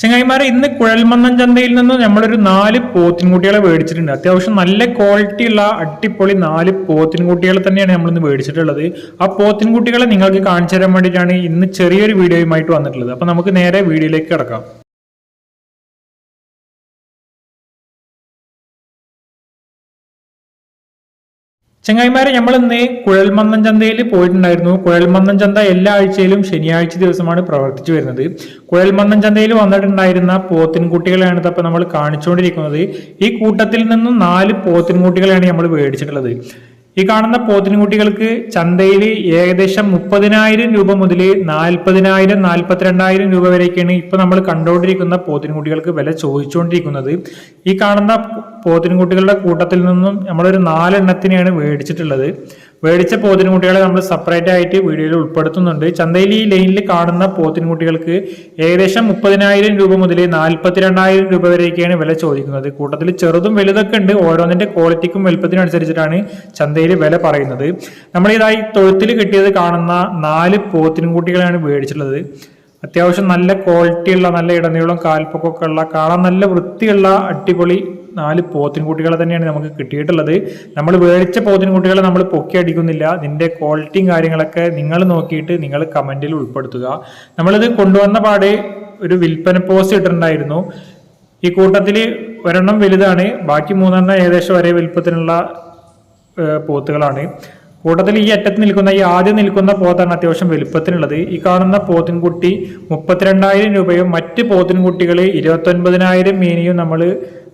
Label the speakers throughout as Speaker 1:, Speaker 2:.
Speaker 1: ചങ്ങായിമാരെ ഇന്ന് കുഴൽമന്നം ചന്തയിൽ നിന്ന് നമ്മളൊരു നാല് പോത്തിൻകുട്ടികളെ മേടിച്ചിട്ടുണ്ട്. അത്യാവശ്യം നല്ല ക്വാളിറ്റി ഉള്ള അടിപൊളി നാല് പോത്തിൻകുട്ടികളെ തന്നെയാണ് നമ്മൾ ഇന്ന് മേടിച്ചിട്ടുള്ളത്. ആ പോത്തിൻകുട്ടികളെ നിങ്ങൾക്ക് കാണിച്ചു തരാൻ വേണ്ടിയിട്ടാണ് ഇന്ന് ചെറിയൊരു വീഡിയോയുമായിട്ട് വന്നിട്ടുള്ളത്. അപ്പൊ നമുക്ക് നേരെ വീഡിയോയിലേക്ക് കിടക്കാം. ചങ്ങായിമാരെ നമ്മൾ ഇന്ന് കുഴൽമന്നം ചന്തയിൽ പോയിട്ടുണ്ടായിരുന്നു. കുഴൽമന്നം ചന്ത എല്ലാ ആഴ്ചയിലും ശനിയാഴ്ച ദിവസമാണ് പ്രവർത്തിച്ചു വരുന്നത്. കുഴൽമന്നം ചന്തയിൽ വന്നിട്ടുണ്ടായിരുന്ന പോത്തിൻകുട്ടികളെയാണ് ഇതപ്പോൾ നമ്മൾ കാണിച്ചുകൊണ്ടിരിക്കുന്നത്. ഈ കൂട്ടത്തിൽ നിന്നും നാല് പോത്തിൻകുട്ടികളെയാണ് നമ്മൾ മേടിച്ചിട്ടുള്ളത്. ഈ കാണുന്ന പോത്തിൻകുട്ടികൾക്ക് ചന്തയിൽ ഏകദേശം മുപ്പതിനായിരം രൂപ മുതൽ നാൽപ്പതിനായിരം നാൽപ്പത്തിരണ്ടായിരം രൂപ വരെയൊക്കെയാണ് ഇപ്പൊ നമ്മൾ കണ്ടുകൊണ്ടിരിക്കുന്ന പോത്തിൻകുട്ടികൾക്ക് വില ചോദിച്ചുകൊണ്ടിരിക്കുന്നത്. ഈ കാണുന്ന പോത്തിൻകുട്ടികളുടെ കൂട്ടത്തിൽ നിന്നും നമ്മളൊരു നാലെണ്ണത്തിനെയാണ് മേടിച്ചിട്ടുള്ളത്. മേടിച്ച പോത്തിൻകുട്ടികളെ നമ്മൾ സെപ്പറേറ്റ് ആയിട്ട് വീഡിയോയിൽ ഉൾപ്പെടുത്തുന്നുണ്ട്. ചന്തയിൽ ഈ ലൈനിൽ കാണുന്ന പോത്തിൻകുട്ടികൾക്ക് ഏകദേശം മുപ്പതിനായിരം രൂപ മുതൽ നാൽപ്പത്തിരണ്ടായിരം രൂപ വരെയൊക്കെയാണ് വില ചോദിക്കുന്നത്. കൂട്ടത്തിൽ ചെറുതും വലുതൊക്കെ ഉണ്ട്. ഓരോന്നിന്റെ ക്വാളിറ്റിക്കും വലുപ്പത്തിനും അനുസരിച്ചിട്ടാണ് ചന്തയിൽ വില പറയുന്നത്. നമ്മൾ ഇതായി തൊഴുത്തിൽ കിട്ടിയത് കാണുന്ന നാല് പോത്തിൻകുട്ടികളാണ് മേടിച്ചിട്ടുള്ളത്. അത്യാവശ്യം നല്ല ക്വാളിറ്റിയുള്ള നല്ല ഇടനീളം കാൽപ്പൊക്കൊക്കെ ഉള്ള കാണാൻ നല്ല വൃത്തിയുള്ള അടിപൊളി നാല് പോത്തിൻകുട്ടികളെ തന്നെയാണ് നമുക്ക് കിട്ടിയിട്ടുള്ളത്. നമ്മൾ മേടിച്ച പോത്തിൻകുട്ടികളെ നമ്മൾ പൊക്കി അടിക്കുന്നില്ല. നിന്റെ ക്വാളിറ്റിയും കാര്യങ്ങളൊക്കെ നിങ്ങൾ നോക്കിയിട്ട് നിങ്ങൾ കമന്റിൽ ഉൾപ്പെടുത്തുക. നമ്മളിത് കൊണ്ടുവന്ന പാടെ ഒരു വിൽപ്പന പോസ്റ്റ് ഇട്ടിട്ടുണ്ടായിരുന്നു. ഈ കൂട്ടത്തിൽ ഒരെണ്ണം വലുതാണ്. ബാക്കി മൂന്നെണ്ണം ഏകദേശം ഒരേ വലുപ്പത്തിനുള്ള പോത്തുകളാണ്. കൂട്ടത്തിൽ ഈ അറ്റത്ത് നിൽക്കുന്ന ഈ ആദ്യം നിൽക്കുന്ന പോത്താണ് അത്യാവശ്യം വലുപ്പത്തിനുള്ളത്. ഈ കാണുന്ന പോത്തിൻകുട്ടി മുപ്പത്തിരണ്ടായിരം രൂപയും മറ്റ് പോത്തിൻകുട്ടികൾ ഇരുപത്തൊൻപതിനായിരം മീനിയും നമ്മൾ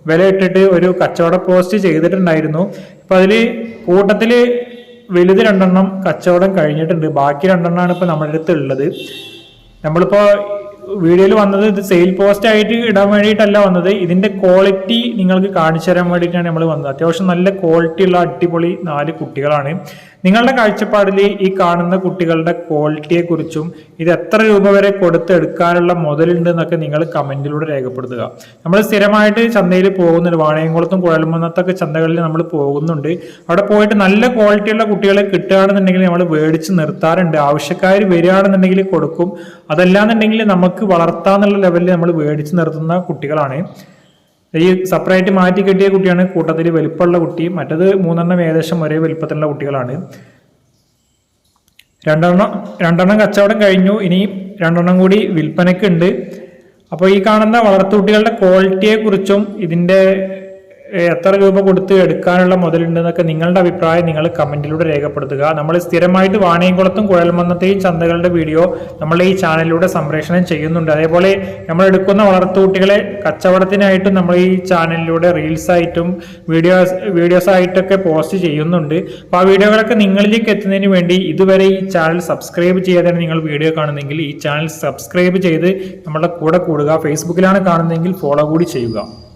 Speaker 1: വില ഇട്ടിട്ട് ഒരു കച്ചവട പോസ്റ്റ് ചെയ്തിട്ടുണ്ടായിരുന്നു. ഇപ്പം അതിൽ കൂട്ടത്തിൽ വലുത് രണ്ടെണ്ണം കച്ചവടം കഴിഞ്ഞിട്ടുണ്ട്. ബാക്കി രണ്ടെണ്ണമാണ് ഇപ്പൊ നമ്മുടെ അടുത്ത് ഉള്ളത്. നമ്മളിപ്പോ വീഡിയോയിൽ വന്നത് ഇത് സെയിൽ പോസ്റ്റ് ആയിട്ട് ഇടാൻ വേണ്ടിയിട്ടല്ല വന്നത്. ഇതിന്റെ ക്വാളിറ്റി നിങ്ങൾക്ക് കാണിച്ചു തരാൻ വേണ്ടിയിട്ടാണ് നമ്മൾ വന്നത്. അത്യാവശ്യം നല്ല ക്വാളിറ്റി ഉള്ള അടിപൊളി നാല് കുട്ടികളാണ്. നിങ്ങളുടെ കാഴ്ചപ്പാടിൽ ഈ കാണുന്ന കുട്ടികളുടെ ക്വാളിറ്റിയെ കുറിച്ചും ഇത് എത്ര രൂപ വരെ കൊടുത്തെടുക്കാനുള്ള മുതലുണ്ട് എന്നൊക്കെ നിങ്ങൾ കമന്റിലൂടെ രേഖപ്പെടുത്തുക. നമ്മൾ സ്ഥിരമായിട്ട് ചന്തയിൽ പോകുന്നുണ്ട്. വാണയംകുളത്തും കുഴൽമന്നത്തൊക്കെ ചന്തകളിൽ നമ്മൾ പോകുന്നുണ്ട്. അവിടെ പോയിട്ട് നല്ല ക്വാളിറ്റിയുള്ള കുട്ടികളെ കിട്ടുകയാണെന്നുണ്ടെങ്കിൽ നമ്മൾ മേടിച്ച് നിർത്താറുണ്ട്. ആവശ്യക്കാർ വരികയാണെന്നുണ്ടെങ്കിൽ കൊടുക്കും. അതല്ലാന്നുണ്ടെങ്കിൽ നമുക്ക് വളർത്താന്നുള്ള ലെവലിൽ നമ്മൾ മേടിച്ച് നിർത്തുന്ന കുട്ടികളാണ്. ഈ സെപ്പറേറ്റ് മാറ്റി കെട്ടിയ കുട്ടിയാണ് കൂട്ടത്തിൽ വലിപ്പമുള്ള കുട്ടി. മറ്റത് മൂന്നെണ്ണം ഏകദേശം ഒരേ വലിപ്പത്തിലുള്ള കുട്ടികളാണ്. രണ്ടെണ്ണം രണ്ടെണ്ണം കച്ചവടം കഴിഞ്ഞു. ഇനി രണ്ടെണ്ണം കൂടി വിൽപ്പനയ്ക്കുണ്ട് അപ്പോൾ ഈ കാണുന്ന വളർത്തുകുട്ടികളുടെ ക്വാളിറ്റിയെ കുറിച്ചും ഇതിന്റെ ഏഹ്, എത്ര രൂപ കൊടുത്ത് എടുക്കാനുള്ള മുതലുണ്ടെന്നൊക്കെ നിങ്ങളുടെ അഭിപ്രായം നിങ്ങൾ കമന്റിലൂടെ രേഖപ്പെടുത്തുക. നമ്മൾ സ്ഥിരമായിട്ട് വാണിയംകുളത്തും കുഴൽമന്നത്തെയും ചന്തകളുടെ വീഡിയോ നമ്മൾ ഈ ചാനലിലൂടെ സംപ്രേഷണം ചെയ്യുന്നുണ്ട്. അതേപോലെ നമ്മൾ എടുക്കുന്ന വളർത്തുകുട്ടികളെ കച്ചവടത്തിനായിട്ടും നമ്മൾ ഈ ചാനലിലൂടെ റീൽസ് ആയിട്ടും വീഡിയോസ് വീഡിയോസ് ആയിട്ടൊക്കെ പോസ്റ്റ് ചെയ്യുന്നുണ്ട്. അപ്പോൾ ആ വീഡിയോകളൊക്കെ നിങ്ങളിലേക്ക് എത്തുന്നതിന് വേണ്ടി ഇതുവരെ ഈ ചാനൽ സബ്സ്ക്രൈബ് ചെയ്യാതെയാണ് നിങ്ങൾ വീഡിയോ കാണുന്നെങ്കിൽ ഈ ചാനൽ സബ്സ്ക്രൈബ് ചെയ്ത് നമ്മുടെ കൂടെ കൂടുക. ഫേസ്ബുക്കിലാണ് കാണുന്നതെങ്കിൽ ഫോളോ കൂടി ചെയ്യുക.